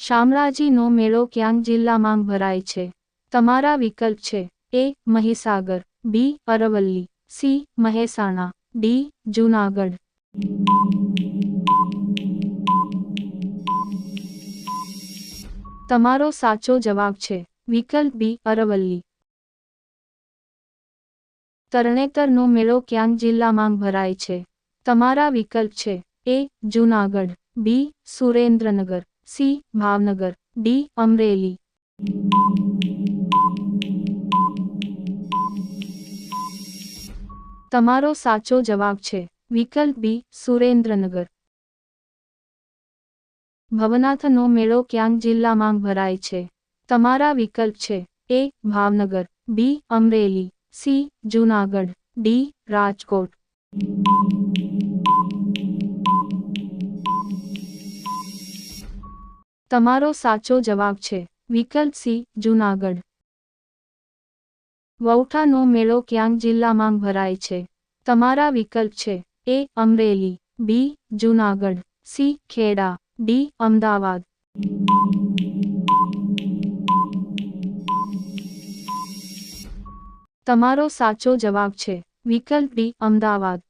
શામળાજીનો મેળો ક્યાંક જિલ્લામાં ભરાય છે. તમારા વિકલ્પ છે. A. Mahisagar. B. Aravalli. C. Mehsana. D. Junagadh. તમારો સાચો જવાબ છે. વિકલ્પ બી. અરવલ્લી. તરણેતરનો મેળો ક્યાંક જિલ્લામાં ભરાય છે. તમારા વિકલ્પ છે. A. Junagadh. B. Surendranagar. C, Bhavnagar. D, Amreli. તમારો સાચો જવાબ છે, વિકલ્પ બી, સુરેન્દ્રનગર. ભવનાથનો મેળો ક્યાંક જિલ્લામાં ભરાય છે? તમારા વિકલ્પ છે, A, Bhavnagar. B, Amreli. C, Junagadh. D, Rajkot. તમારો સાચો જવાબ છે. વિકલ્પ સી, જૂનાગઢ. વૌઠાનો મેળો ક્યાંક જિલ્લામાં ભરાય છે. તમારા વિકલ્પ છે. A, Amreli. B, Junagadh. C, Kheda. D, Ahmedabad. તમારો સાચો જવાબ છે. વિકલ્પ ડી, અમદાવાદ.